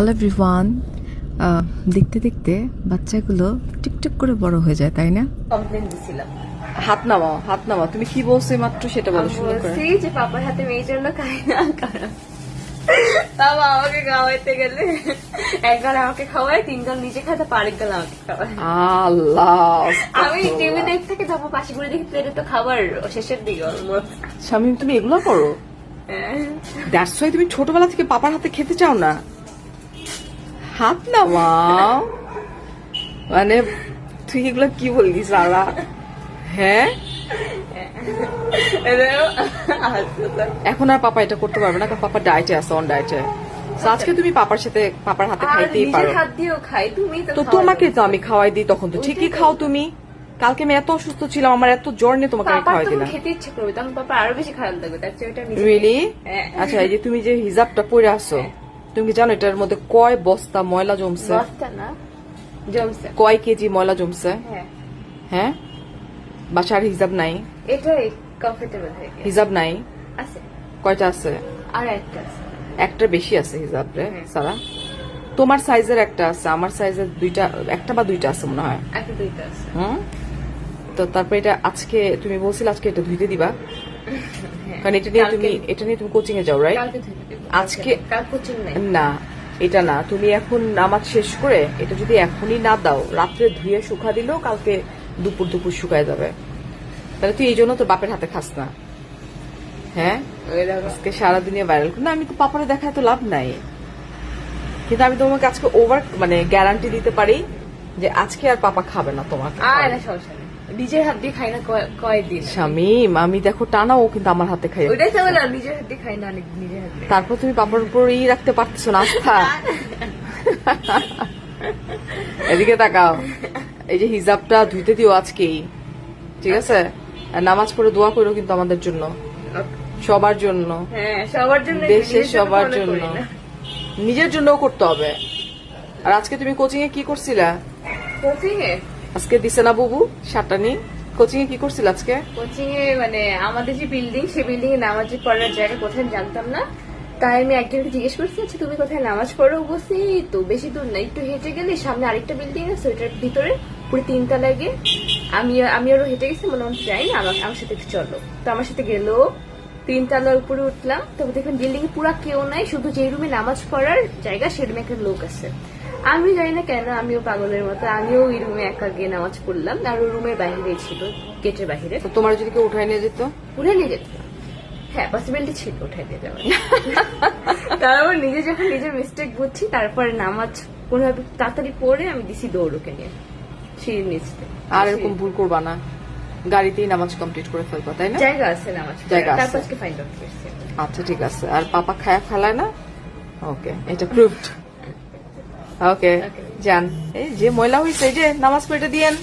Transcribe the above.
Hello everyone দেখতে দেখতে বাচ্চাগুলো টিকটিক করে বড় হয়ে যায় তাই না? কমপ্লেন দিছিলাম। হাত নামাও হাত নামাও। তুমি কি বলছো মাত্র সেটা বলো শুরু করে। বলছি যে পাপার হাতে মেয়ের জন্য খাই না। কারণ বাবা আমাকে খাওয়াইতে গেলে এক গাল আমাকে খাওয়ায় তিন গাল নিজে তারপর আরেক গাল আমাকে খাওয়ায়। আল্লাহ আমি টিভি দেখতে থেকে যাব পাশে করে দেখি প্লেটে তো খাবার শেষের দিকে অলমোস্ট স্বামী তুমি এগুলো করো? দ্যাটস ওয়াই তুমি ছোটবেলা থেকে পাপার হাতে খেতে চাও না। হাত নামাও। মানে তুই এগুলো কি বললি সারা? হ্যাঁ? এখন আর পাপা এটা করতে পারবে না কারণ পাপা ডায়েটে আছে অন ডায়েটে আজকে তুমি পাপার সাথে পাপার হাতে খাইতেই পারো। হাত দিয়েও খাই তুমি তো তোমাকে তো আমি খাওয়াই দিই তখন তো ঠিকই খাও তুমি। কালকে আমি এত অসুস্থ ছিলাম আমার এত জ্বর নিয়ে তোমাকে আমি খাওয়াই দিলাম। খেতে ইচ্ছে করবে তখন পাপা আরও বেশি খারাপ লাগবে তার চেয়ে ওটা রিয়েলি হ্যাঁ। আচ্ছা এই যে তুমি যে হিজাবটা পরে আসো তুমি কি জানো এটার মধ্যে কয় বস্তা ময়লা জমছে? জমছে। কয় কেজি ময়লা জমছে? হ্যাঁ। হ্যাঁ? বাসার হিজাব নাই। এটাই কমফোর্টেবল হয়ে গেছে। হিজাব নাই? আছে। কয়টা আছে? আর একটা আছে। একটা বেশি আছে হিজাব রে হ্যাঁ। সারা। তোমার সাইজের একটা আছে আমার সাইজের দুইটা একটা বা দুইটা আছে মনে হয়। একটা দুইটা আছে। হুম? তো তারপর এটা আজকে তুমি বলছিলে আজকে এটা ধুইতে দিবা। কারণ এটা নিয়ে তুমি এটা নিয়ে তুমি কোচিং এ যাও রাইট আজকে- না এটা না। তুমি এখন নামাজ শেষ করে এটা যদি এখনই না দাও রাত্রে ধুয়ে শুকা দিলেও কালকে দুপুর দুপুর শুকায় যাবে। তাহলে তুই এই জন্য তোর বাপের হাতে খাস না। হ্যাঁ? আজকে সারাদিনে ভাইরাল না আমি তো পাপারে দেখায় তো লাভ নাই। কিন্তু আমি তোমাকে আজকে ওভার মানে গ্যারান্টি দিতে পারি যে আজকে আর পাপা খাবে না তোমাকে। নিজের হাত দিয়ে খাই না কয়- কয়দিন শামিম আমি দেখো টানাও কিন্তু আমার হাতে খাই। ওইটাই তো বললাম নিজের হাত দিয়ে খাই না অনেক নিজের হাত তারপর তুমি পাপার উপর ই রাখতে পারতেছো না আস্থা। এদিকে তাকাও। এই যে হিজাবটা ধুইতে দিও আজকেই। ঠিক আছে? আর নামাজ পড়ে দোয়া করো কিন্তু আমাদের জন্য। সবার জন্য। হ্যাঁ সবার জন্য দেশের নিজের সবার জন্য। নিজের জন্যও করতে হবে। আর আজকে তুমি কোচিং এ কি করছিলা? কোচিং এ? আজকে দিছে না বুবু? সাতটানি কোচিং এ কি করছিল আজকে? কোচিং এ মানে আমাদের যে বিল্ডিং সেই বিল্ডিং এ নামাজ পড়ার জায়গা কোথায় জানতাম না। তাই আমি একজনকে জিজ্ঞেস করছি আচ্ছা তুমি কোথায় নামাজ পড়ো? বলছি তো, বেশি দূর না, একটু হেঁটে গেলে সামনে আরেকটা বিল্ডিং আছে, ওইটার ভিতরে, পুরো তিনটা লাগে আমি আমি আরও হেঁটে গেছি, মনে হচ্ছে যাই আমার সাথে চলো। তো আমার সাথে গেলো তিনতলার উপরে উঠলাম। তবে দেখলাম বিল্ডিং পুরা কেউ নাই, শুধু যে রুমে নামাজ পড়ার জায়গা, সেই রুমে একটা লোক আছে। আমি জানি না কেন আমিও পাগলের মতো আমিও ওই রুমে একা গিয়ে নামাজ পড়লাম। আর ওই রুমের বাইরে ছিল গেটের বাইরে। তো তোমার যদি কেউ উঠাই নিয়ে যেত? উঠে নিয়ে যেত। হ্যাঁ পসিবিলিটি ছিল উঠে নিয়ে যাওয়ার। তারপর নিজে যখন নিজের মিস্টেক বুঝছি তারপরে নামাজ কোনোভাবে তাড়াতাড়ি পড়ে আমি দিছি দৌড়কে নিয়ে। সিঁড়ির নিচ। থেকে। আর এরকম ভুল করবা না। গাড়িতেই নামাজ কমপ্লিট করে ফেলবা তাই না? জায়গা আছে নামাজ জায়গা আছে। তারপর আজকে ফাইন্ড আউট করছি। আচ্ছা ঠিক আছে। আর পাপা খায়া ফেলায় না? ওকে এটা প্রুভড ওকে জান যান এই যে ময়লা হয়েছে এই যে নামাজ পড়ে দিয়েন।